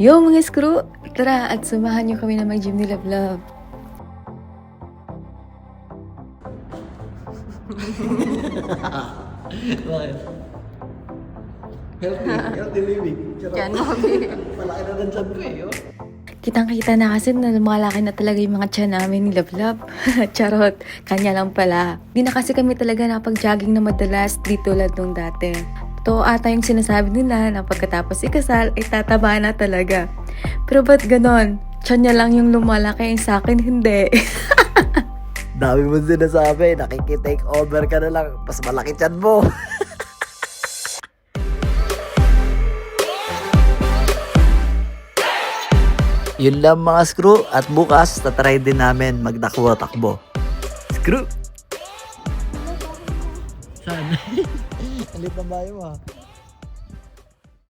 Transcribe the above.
Yo mga screw, tara at sumahan niyo kami na mag-gym ni Love Love. Healthy, healthy living. Mami. Malaki na rin ko eh. Oh. Kitang-kita na kasi na lumalaki na talaga yung mga tiyan namin ni Love Love. Charot, kanya lang pala. Di na kasi kami talaga napag-jogging na madalas di tulad nung dati. Totoo ata yung sinasabi nila na pagkatapos ikasal ay tataba na talaga. Pero ba't ganon? Tiyan niya lang yung lumalaki, yung sa akin hindi. Dami mo sinasabi, nakikitake over ka na lang, mas malaki chan mo. Yun lang mga screw at bukas tatry din namin magdakbo-takbo. Screw! Saan? Alit na bayo mo